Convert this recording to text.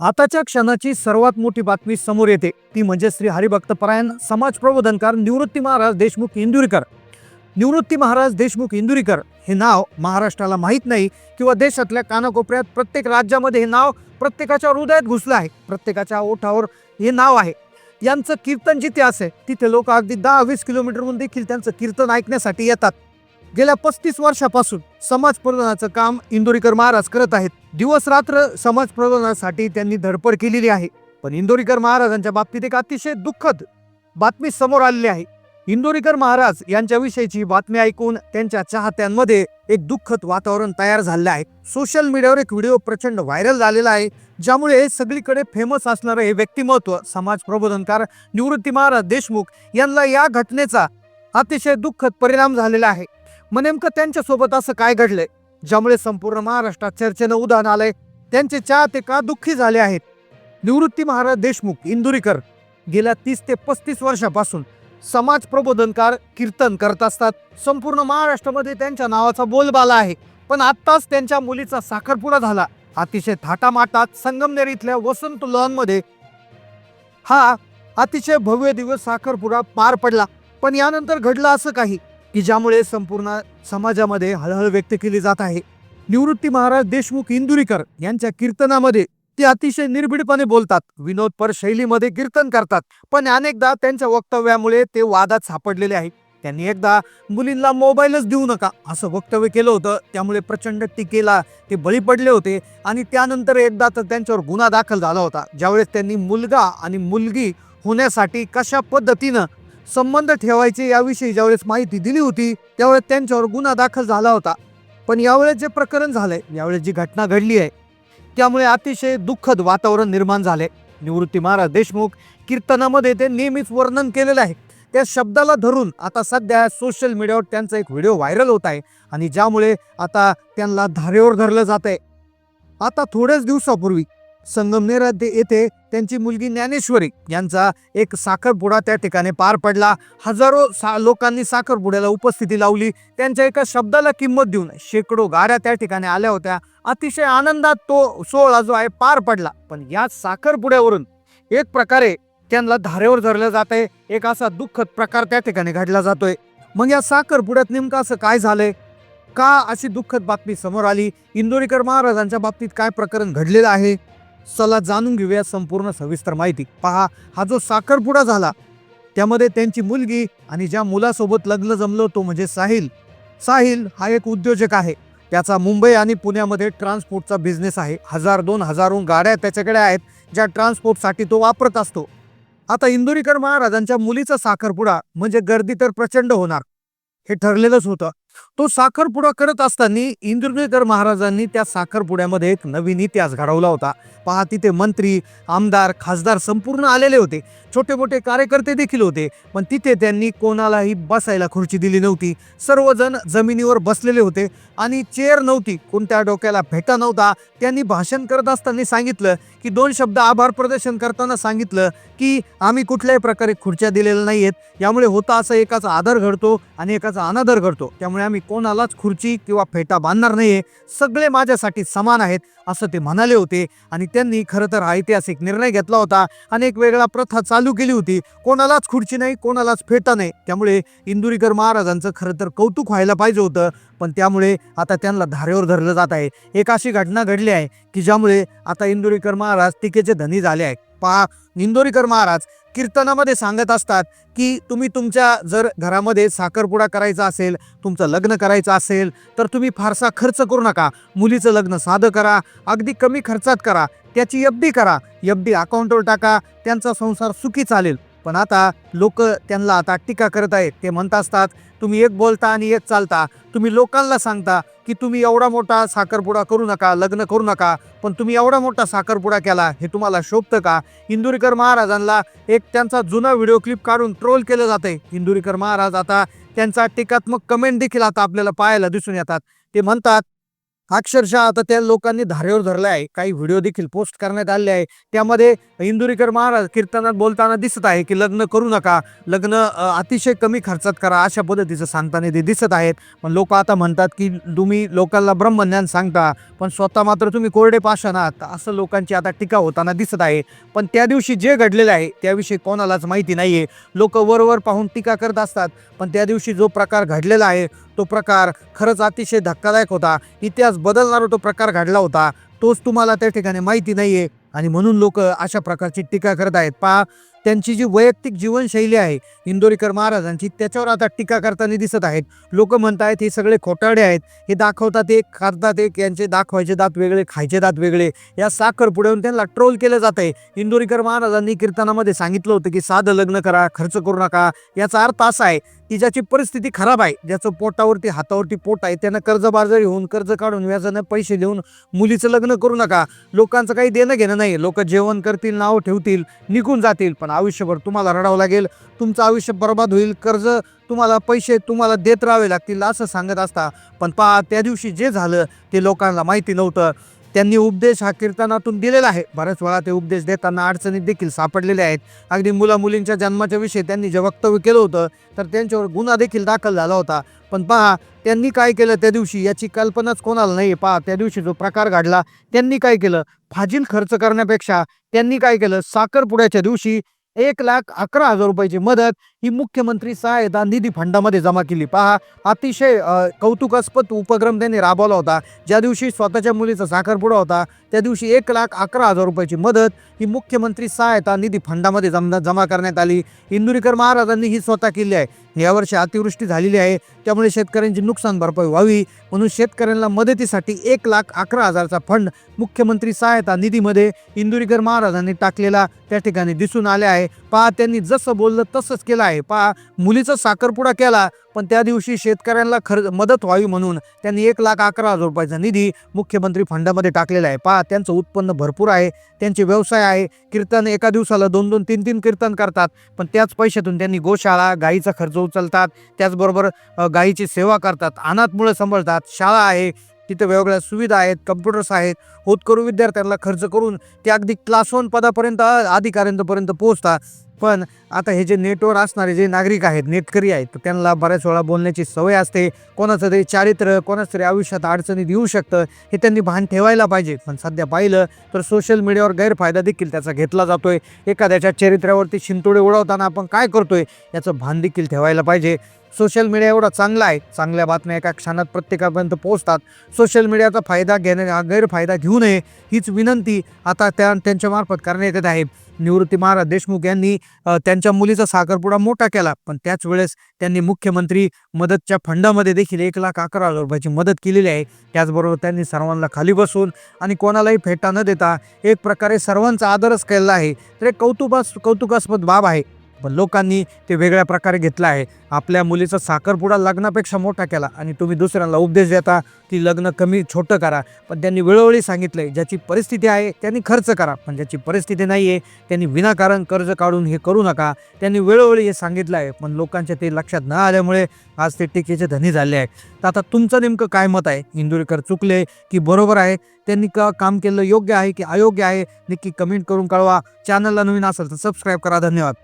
आताच्या क्षणाची सर्वात मोठी बातमी समोर येते. ती म्हणजे श्री हरिभक्तपरायण समाज प्रबोधनकार निवृत्ती महाराज देशमुख इंदुरीकर. निवृत्ती महाराज देशमुख इंदुरीकर हे नाव महाराष्ट्राला माहीत नाही किंवा देशातल्या कानाकोपऱ्यात प्रत्येक राज्यामध्ये हे नाव प्रत्येकाच्या हृदयात घुसलं आहे. प्रत्येकाच्या ओठावर हे नाव आहे. यांचं कीर्तन जिथे असे तिथे लोक अगदी दहा वीस किलोमीटरहून देखील त्यांचं कीर्तन ऐकण्यासाठी येतात. गेल्या पस्तीस वर्षापासून समाज प्रबोधनाचं काम इंदोरीकर महाराज करत आहेत. दिवस रात्र समाज प्रबोधनासाठी त्यांनी धडपड केलेली आहे. पण इंदोरीकर महाराजांच्या बाबतीत एक अतिशय दुःखद बातमी समोर आलेली आहे. इंदोरीकर महाराज यांच्याविषयीची बातमी ऐकून त्यांच्या चाहत्यांमध्ये एक दुःखद वातावरण तयार झालेलं आहे. सोशल मीडियावर एक व्हिडिओ प्रचंड व्हायरल झालेला आहे ज्यामुळे सगळीकडे फेमस असणारं हे व्यक्तिमत्व समाज प्रबोधनकार निवृत्ती महाराज देशमुख यांना या घटनेचा अतिशय दुःखद परिणाम झालेला आहे. मग नेमकं त्यांच्यासोबत असं काय घडलंय? ज्यामुळे संपूर्ण महाराष्ट्रात चर्चेनं उदाहरण आलंय. त्यांचे चाहते का दुःखी झाले आहेत? निवृत्ती महाराज देशमुख इंदुरीकर गेल्या तीस ते पस्तीस वर्षापासून समाज प्रबोधनकार कीर्तन करत असतात. संपूर्ण महाराष्ट्रामध्ये त्यांच्या नावाचा बोलबाला आहे. पण आत्ताच त्यांच्या मुलीचा साखरपुडा झाला. अतिशय थाटामाटात संगमनेर इथल्या वसंत लॉनमध्ये हा अतिशय भव्य दिवस साखरपुडा पार पडला. पण यानंतर घडलं असं काही? की ज्यामुळे संपूर्ण समाजामध्ये हळहळ व्यक्त केली जात आहे. निवृत्ती महाराज देशमुख इंदुरीकर यांच्या कीर्तनामध्ये ते अतिशय निर्भीडपणे बोलतात. विनोदपर शैलीमध्ये कीर्तन करतात पण अनेकदा त्यांच्या वक्तव्यामुळे ते वादात सापडलेले आहे त्यांनी एकदा मुलींना मोबाईलच देऊ नका असं वक्तव्य केलं होतं. त्यामुळे प्रचंड टीकेला ते बळी पडले होते आणि त्यानंतर एकदा तर त्यांच्यावर गुन्हा दाखल झाला होता. ज्यावेळेस त्यांनी मुलगा आणि मुलगी होण्यासाठी कशा पद्धतीनं संबंध ठेवायचे याविषयी ज्यावेळेस माहिती दिली होती त्यावेळेस त्यांच्यावर गुन्हा दाखल झाला होता. पण यावेळेस जे प्रकरण झालंय यावेळेस जी घटना घडली आहे त्यामुळे अतिशय दुःखद वातावरण निर्माण झाले निवृत्ती महाराज देशमुख कीर्तनामध्ये ते नेहमीच वर्णन केलेलं आहे. त्या शब्दाला धरून आता सध्या सोशल मीडियावर त्यांचा एक व्हिडिओ व्हायरल होत आहे आणि ज्यामुळे आता त्यांना धारेवर धरलं जात आहे आता थोड्याच दिवसापूर्वी संगमनेर येथे- त्यांची मुलगी ज्ञानेश्वरी यांचा एक साखरपुडा त्या ठिकाणी पार पडला. हजारो सा लोकांनी साखरपुड्याला उपस्थिती लावली. त्यांच्या एका शब्दाला किंमत देऊन शेकडो गाड्या त्या ठिकाणी आल्या होत्या. अतिशय आनंदात तो सोहळा जो आहे पार पडला. पण या साखरपुड्यावरून एक प्रकारे त्यांना धारेवर धरलं जात आहे. एक असा दुःखद प्रकार त्या ठिकाणी घडला जातोय. मग या साखरपुड्यात नेमकं असं काय झालंय? का अशी दुःखद बातमी समोर आली? इंदोरीकर महाराजांच्या बाबतीत काय प्रकरण घडलेलं आहे? चला जाणून घेऊया संपूर्ण सविस्तर माहिती. पहा हा जो साखरपुडा झाला त्यामध्ये त्यांची मुलगी आणि ज्या मुलासोबत लग्न जमलं तो म्हणजे साहिल. साहिल हा एक उद्योजक आहे. त्याचा मुंबई आणि पुण्यामध्ये ट्रान्सपोर्टचा बिझनेस आहे. हजार दोन हजारहून गाड्या त्याच्याकडे आहेत ज्या ट्रान्सपोर्टसाठी तो वापरत असतो. आता इंदोरीकर महाराजांच्या मुलीचा साखरपुडा म्हणजे गर्दी तर प्रचंड होणार. हे ठरलेलंच होतं. तो साखरपुडा करत असताना इंदुरीकर महाराजांनी त्या साखरपुड्यामध्ये एक नवीन इतिहास घडवला होता. पहा तिथे मंत्री आमदार खासदार संपूर्ण आलेले होते. छोटे मोठे कार्यकर्ते देखील होते. पण तिथे त्यांनी कोणालाही बसायला खुर्ची दिली नव्हती. सर्वजण जमिनीवर बसलेले होते आणि चेअर नव्हती. कोणत्या डोक्याला भेटा नव्हता. त्यांनी भाषण करत असताना सांगितलं की दोन शब्द आभार प्रदर्शन करताना सांगितलं की आम्ही कुठल्याही प्रकारे खुर्च्या दिलेल्या नाही आहेत यामुळे होता असं एकाचा आदर घडतो आणि एकाचा अनादर घडतो. त्यामुळे आम्ही कोणालाच खुर्ची किंवा फेटा बांधणार नाहीये. सगळे माझ्यासाठी समान आहेत असं ते म्हणाले होते. आणि त्यांनी खरं तर ऐतिहासिक निर्णय घेतला होता आणि एक वेगळा प्रथा चालू केली होती. कोणालाच खुर्ची नाही कोणालाच फेटा नाही. त्यामुळे इंदुरीकर महाराजांचं खरं तर कौतुक व्हायला पाहिजे होतं. पण त्यामुळे आता त्यांना धारेवर धरलं जात आहे. एक अशी घटना घडली आहे की ज्यामुळे आता इंदुरीकर महाराज टीकेचे धनी झाले आहेत. पहा निंदोरीकर महाराज कीर्तनामध्ये सांगत असतात की तुम्ही तुमच्या जर घरामध्ये साखरपुडा करायचा असेल तुमचं लग्न करायचं असेल तर तुम्ही फारसा खर्च करू नका. मुलीचं लग्न साधं करा अगदी कमी खर्चात करा त्याची एफडी करा एफडी अकाउंटवर टाका त्यांचा संसार सुखी चालेल. पण आता लोक त्यांना आता टीका करत आहेत. ते म्हणत असतात तुम्ही एक बोलता आणि एक चालता. तुम्ही लोकांना सांगता की तुम्ही एवढा मोठा साखरपुडा करू नका लग्न करू नका पण तुम्ही एवढा मोठा साखरपुडा केला हे तुम्हाला शोभतं का? इंदुरीकर महाराजांना एक त्यांचा जुना व्हिडिओ क्लिप काढून ट्रोल केलं जातंय. इंदुरीकर महाराज आता त्यांचा टीकात्मक कमेंट देखील आता आपल्याला पाहायला दिसून येतात. ते म्हणतात अक्षरशः आता त्या लोकांनी धारेवर धरलं आहे काही व्हिडिओ देखील पोस्ट करण्यात आले आहे. त्यामध्ये इंदुरीकर महाराज कीर्तनात बोलताना दिसत आहे की लग्न करू नका. लग्न अतिशय कमी खर्चात करा अशा पद्धतीचं सांगताना ते दिसत आहेत. पण लोक आता म्हणतात की तुम्ही लोकांना ब्रह्मज्ञान सांगता पण स्वतः मात्र तुम्ही कोरडे पाषाण आहात. असं लोकांची आता टीका होताना दिसत आहे. पण त्या दिवशी जे घडलेलं आहे त्याविषयी कोणालाच माहिती नाही आहे लोक वरवर पाहून टीका करत असतात. पण त्या दिवशी जो प्रकार घडलेला आहे तो प्रकार खरंच अतिशय धक्कादायक होता. इतिहास बदलणारा तो प्रकार घडला होता तोच तुम्हाला त्या ठिकाणी माहिती नाही आहे आणि म्हणून लोक अशा प्रकारची टीका करत आहेत. पहा त्यांची जी वैयक्तिक जीवनशैली आहे इंदोरीकर महाराजांची त्याच्यावर आता टीका करताना दिसत आहेत. लोक आहेत हे सगळे खोटाडे आहेत. हे दाखवतात एक खातात एक यांचे दाखवायचे दात वेगळे खायचे दात वेगळे. या साखर पुढे त्यांना ट्रोल केलं जात आहे इंदोरीकर महाराजांनी कीर्तनामध्ये सांगितलं होतं की साधं लग्न करा खर्च करू नका. याचा अर्थ असा आहे की ज्याची परिस्थिती खराब आहे ज्याचं पोटावरती हातावरती पोट आहे त्यांना कर्जबाजारी होऊन कर्ज काढून व्याजानं पैसे देऊन मुलीचं लग्न करू नका. लोकांचं काही देणं घेणं नाही. लोक जेवण करतील नाव ठेवतील निघून जातील. पण आयुष्यभर तुम्हाला रडावं लागेल. तुमचं आयुष्य बर्बाद होईल. कर्ज तुम्हाला पैसे तुम्हाला देत राहावे लागतील असं सांगत असता. पण पहा त्या दिवशी जे झालं ते लोकांना माहिती नव्हतं. त्यांनी उपदेश हा कीर्तनातून दिलेला आहे. बऱ्याच वेळा ते उपदेश देताना अडचणीत देखील सापडलेले आहेत. अगदी मुला मुलींच्या जन्माच्या विषयी त्यांनी जे वक्तव्य केलं होतं तर त्यांच्यावर गुन्हा देखील दाखल झाला होता. पण पहा त्यांनी काय केलं त्या दिवशी याची कल्पनाच कोणाला नाही पहा त्या दिवशी जो प्रकार घडला त्यांनी काय केलं? फाजील खर्च करण्यापेक्षा त्यांनी काय केलं? साखरपुड्याच्या दिवशी एक लाख अकरा हजार रुपयाची मदत ही मुख्यमंत्री सहायता निधी फंडामध्ये जमा केली. पहा अतिशय कौतुकास्पद उपक्रम त्यांनी राबवला होता. ज्या दिवशी स्वतःच्या मुलीचा साखरपुडा होता त्या दिवशी एक लाख अकरा हजार रुपयाची मदत ही मुख्यमंत्री सहायता निधी फंडामध्ये जमा जमा करण्यात आली. इंदुरीकर महाराजांनी ही स्वतः केली आहे. यावर्षी अतिवृष्टी झालेली आहे. त्यामुळे शेतकऱ्यांची नुकसान भरपाई व्हावी. म्हणून शेतकऱ्यांना मदतीसाठी एक लाख अकरा हजारचा फंड मुख्यमंत्री सहायता निधीमध्ये इंदुरीकर महाराजांनी टाकलेला त्या ठिकाणी दिसून आले आहे. पहा त्यांनी जसं बोललं तसंच केलं आहे. पहा मुलीचा साखरपुडा केला. पण त्या दिवशी शेतकऱ्यांना खर्च मदत व्हावी म्हणून त्यांनी एक लाख अकरा हजार रुपयाचा निधी मुख्यमंत्री फंडामध्ये टाकलेला आहे. पहा त्यांचं उत्पन्न भरपूर आहे त्यांचे व्यवसाय आहे कीर्तन एका दिवसाला दोन दोन तीन तीन कीर्तन करतात पण त्याच पैशातून त्यांनी गोशाळा गाईचा खर्च उचलतात त्याचबरोबर गाईची सेवा करतात अनाथ सांभाळतात शाळा आहे तिथे वेगवेगळ्या सुविधा आहेत कम्प्युटर्स आहेत होतकरू विद्यार्थ्यांना खर्च करून ते अगदी क्लास वन पदापर्यंत अधिकाऱ्यांपर्यंत पोहोचतात. पण आता हे जे नेटवर असणारे जे नागरिक आहेत नेटकरी आहेत तर त्यांना बऱ्याच वेळा बोलण्याची सवय असते. कोणाचं तरी चारित्र्य कोणाचं तरी आयुष्यात अडचणीत येऊ शकतं हे त्यांनी भान ठेवायला पाहिजे. पण सध्या पाहिलं तर सोशल मीडियावर गैरफायदा देखील त्याचा घेतला जातोय. एखाद्याच्या चरित्र्यावरती शिंतोडे उडवताना आपण काय करतोय याचं भान देखील ठेवायला पाहिजे. सोशल मीडिया एवढा चांगला आहे चांगल्या बातम्या एका क्षणात प्रत्येकापर्यंत पोहोचतात. सोशल मीडियाचा फायदा घेण्या गैरफायदा घेऊ नये हीच विनंती आता त्या त्यांच्यामार्फत करण्यात येत आहे. निवृत्ती महाराज देशमुख यांनी त्यांच्या मुलीचा साखरपुडा मोठा केला. पण त्याच वेळेस त्यांनी मुख्यमंत्री मदतच्या फंडामध्ये देखील एक लाख अकरा हजार रुपयाची मदत केलेली आहे. त्याचबरोबर त्यांनी सर्वांना खाली बसून आणि कोणालाही फेटा न देता एक प्रकारे सर्वांचा आदरच केलेला आहे. तर एक कौतुकास कौतुकास्पद बाब आहे. पण लोकांनी ते वेगळ्या प्रकारे घेतलं आहे. आपल्या मुलीचा साखरपुडा लग्नापेक्षा मोठा केला आणि तुम्ही दुसऱ्यांना उपदेश देता की लग्न कमी छोटं करा. पण त्यांनी वेळोवेळी सांगितलं आहे ज्याची परिस्थिती आहे त्यांनी खर्च करा. पण ज्याची परिस्थिती नाही आहे त्यांनी विनाकारण कर्ज काढून हे करू नका. त्यांनी वेळोवेळी हे सांगितलं आहे पण लोकांच्या ते लक्षात न आल्यामुळे आज ते टीकेचे धनी झाले आहे तर आता तुमचं नेमकं काय मत आहे? इंदुरीकर चुकले की बरोबर आहे? त्यांनी का काम केलं योग्य आहे की अयोग्य आहे? नक्की कमेंट करून कळवा. चॅनलला नवीन असेल तर सबस्क्राईब करा. धन्यवाद.